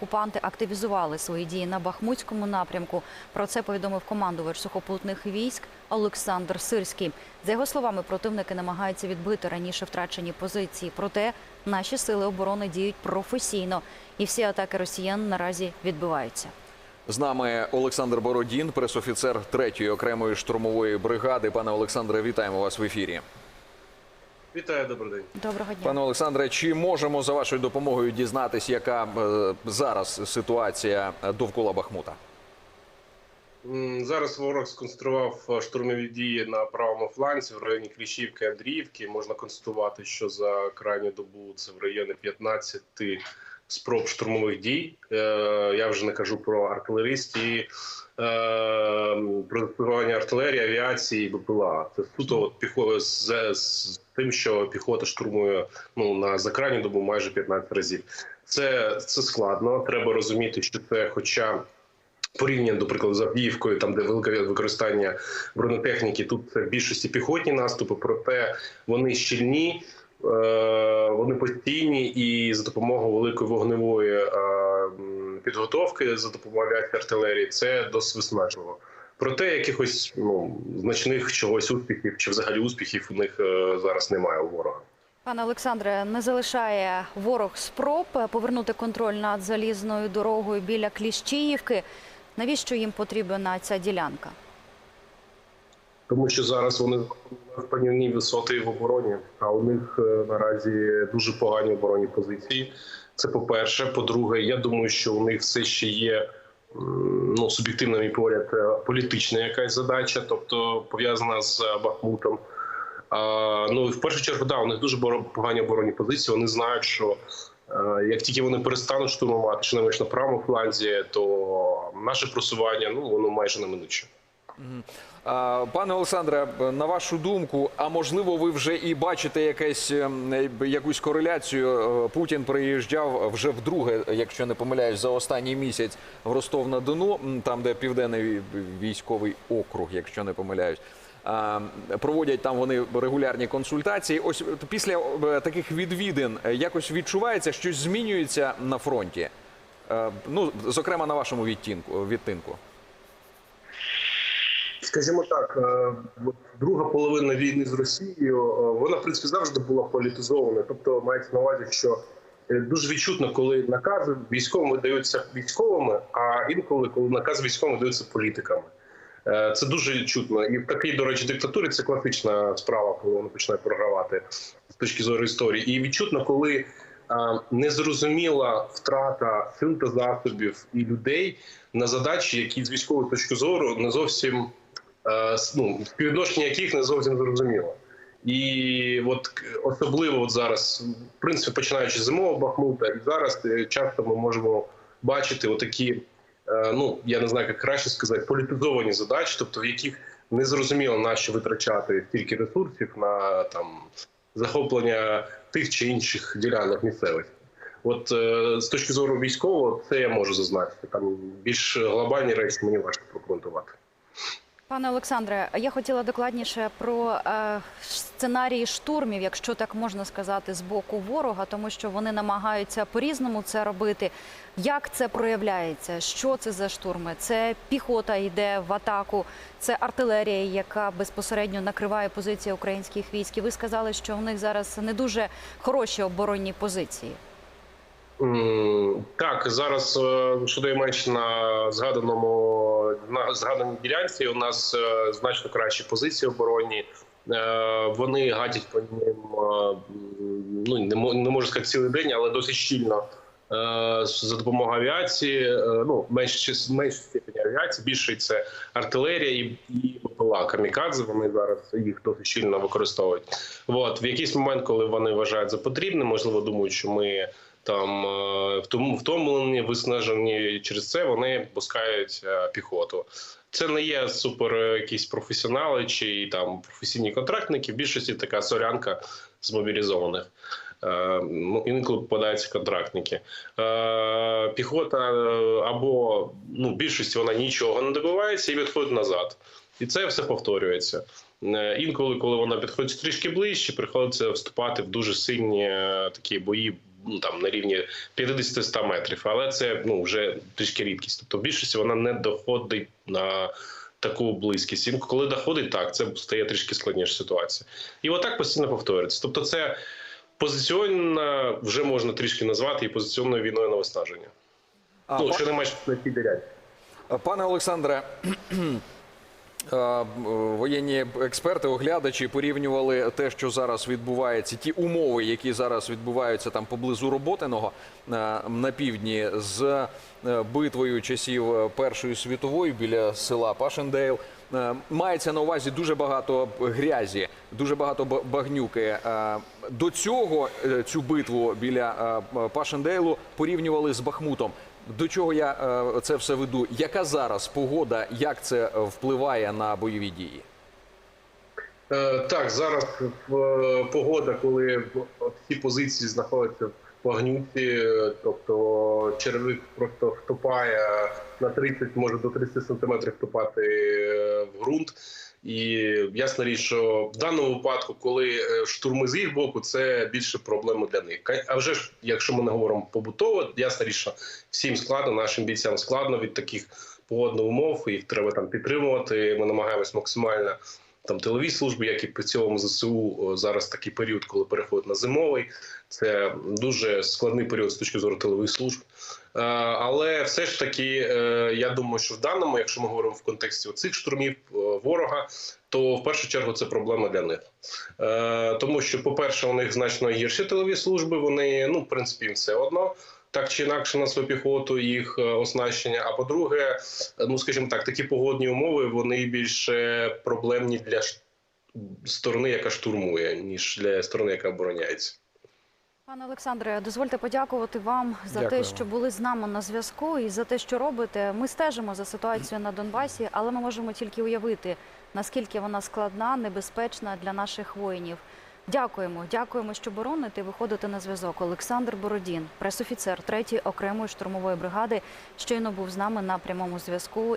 окупанти активізували свої дії на Бахмутському напрямку. Про це повідомив командувач сухопутних військ Олександр Сирський. За його словами, противники намагаються відбити раніше втрачені позиції. Проте наші сили оборони діють професійно, і всі атаки росіян наразі відбиваються. З нами Олександр Бородін, пресофіцер 3-ї окремої штурмової бригади. Пане Олександре, вітаємо вас в ефірі. Вітаю, добрий день. Доброго дня. Пане Олександре, чи можемо за вашою допомогою дізнатися, яка е, зараз ситуація довкола Бахмута? Зараз ворог сконцентрував е, штурмові дії на правому фланці в районі Кліщівки, Андріївки. Можна констатувати, що за крайню добу це в районі 15 спроб штурмових дій. Е, Я вже не кажу про артилеристів, е, про застосування артилерії, авіації, БПЛА. Це суто от піхо з, з тим, що піхота штурмує ну на за крайню добу майже 15 разів. Це, це складно. Треба розуміти, що це, хоча порівняно, до прикладу, з Авдіївкою, там де велике використання бронетехніки, тут в більшості піхотні наступи, проте вони щільні, вони постійні і за допомогою великої вогневої е, підготовки, за допомогою артилерії, це досить виснажливо. Проте якихось ну значних чогось успіхів чи взагалі успіхів у них е, зараз немає у ворога. Пане Олександре, не залишає ворог спроб повернути контроль над залізною дорогою біля Кліщіївки. Навіщо їм потрібна ця ділянка? Тому що зараз вони в панівній висоти в обороні, а у них е, наразі дуже погані оборонні позиції. Це по-перше. По-друге, я думаю, що у них все ще є ну суб'єктивно мій погляд, е, політична якась задача, тобто пов'язана з е, Бахмутом. А, ну в першу чергу, да, у них дуже погані оборонні позиції. Вони знають, що як тільки вони перестануть штурмувати, що на правому фланзі, то наше просування ну воно майже неминуче. Пане Олександре, на вашу думку, а можливо, ви вже і бачите якесь ем, якусь кореляцію? Е, Путін приїжджав вже вдруге, якщо не помиляюсь, за останній місяць в Ростов на Дону, там де південний військовий округ, якщо не помиляюсь. Проводять там вони регулярні консультації. Ось після е, таких відвідин е, якось відчувається, щось змінюється на фронті. Е, Ну, зокрема, на вашому відтінку відтинку. Скажімо так, е, друга половина війни з Росією, е, вона в принципі завжди була політизована. Тобто мається на увазі, що е, дуже відчутно, коли накази військовим видаються військовими, а інколи коли накази військовим видаються політиками. Це дуже чутно. І в такій, до речі, диктатурі це класична справа, коли вони починають програвати з точки зору історії. І відчутно, коли незрозуміла втрата сил та засобів і людей на задачі, які з військової точки зору не зовсім ну, співвідношення яких не зовсім зрозуміло. І от особливо от зараз, в принципі, починаючи з зимового Бахмута, і зараз е, часто ми можемо бачити отакі, е, ну я не знаю, як краще сказати, політизовані задачі, тобто в яких не зрозуміло на що витрачати стільки ресурсів на там захоплення тих чи інших ділянок місцевості. От е, з точки зору військового, це я можу зазначити. Там більш глобальні речі мені важко прокоментувати. Пане Олександре, я хотіла докладніше про е, сценарії штурмів, якщо так можна сказати, з боку ворога, тому що вони намагаються по-різному це робити. Як це проявляється? Що це за штурми? Це піхота йде в атаку, це артилерія, яка безпосередньо накриває позиції українських військ. І ви сказали, що у них зараз не дуже хороші оборонні позиції. Так, зараз е, щонайменш на згаданому на згаданій ділянці у нас е, значно кращі позиції оборонні. Е, Вони гадять по ним, е, ну не мо- не можу сказати цілий день, але досить щільно. За допомогою авіації, ну менш менш степені авіації, більше це артилерія і, і БПЛА камікадзе. Вони зараз їх досить щільно використовують. От в якийсь момент, коли вони вважають за потрібне, можливо, думають, що ми там е, втом- втомлені, виснажені. Через це вони пускають е, піхоту. Це не є супер е, якісь професіонали чи там професійні контрактники. В більшості така сорянка з мобілізованих. Е, Ну, інколи попадаються контрактники. Піхота або ну, більшості вона нічого не добивається і відходить назад. І це все повторюється. Інколи, коли вона підходить трішки ближче, приходиться вступати в дуже сильні такі бої ну, там на рівні 50-100 метрів, але це ну вже трішки рідкість. Тобто в більшості вона не доходить на таку близькість. І коли доходить, так це стає трішки складніша ситуація. І отак постійно повторюється. Тобто, це позиціонна вже можна трішки назвати і позиціонною війною на виснаження. А, ну, па- що не маєш на цій. Пане Олександре, воєнні експерти, оглядачі порівнювали те, що зараз відбувається, ті умови, які зараз відбуваються там поблизу Роботиного е, на півдні, з е, битвою часів е, Першої світової біля села Пашендейл. Е, Мається на увазі дуже багато грязі, дуже багато багнюки. Е, До цього е, цю битву біля е, Пашендейлу порівнювали з Бахмутом. До чого я це все веду? Яка зараз погода? Як це впливає на бойові дії? Так, зараз погода, коли всі позиції знаходяться в вогнюці, тобто черевик просто вступає на 30, може до 30 сантиметрів вступати е, в ґрунт. І ясна річ, що в даному випадку, коли е, штурми з їх боку, це більше проблема для них. А вже ж, якщо ми не говоримо побутово, ясна річ, що всім складно, нашим бійцям складно від таких погодних умов. Їх треба там підтримувати. Ми намагаємось максимально там тилові служби, як і при цілому ЗСУ зараз такий період, коли переходить на зимовий. Це дуже складний період з точки зору тилових служб. Е, Але все ж таки, е, я думаю, що в даному, якщо ми говоримо в контексті цих штурмів е, ворога, то в першу чергу це проблема для них. Тому що, по-перше, у них значно гірші тилові служби. Вони, ну, в принципі, їм все одно. Так чи інакше на свою піхоту їх е, оснащення. А по-друге, е, ну скажімо так, такі погодні умови вони більше проблемні для сторони, яка штурмує, ніж для сторони, яка обороняється. Пане Олександре, дозвольте подякувати вам за Дякуємо. те, що були з нами на зв'язку, і за те, що робите. Ми стежимо за ситуацією на Донбасі, але ми можемо тільки уявити, наскільки вона складна, небезпечна для наших воїнів. Дякуємо, дякуємо, що бороните. і Виходите на зв'язок. Олександр Бородін, пресофіцер 3-ї окремої штурмової бригади, щойно був з нами на прямому зв'язку.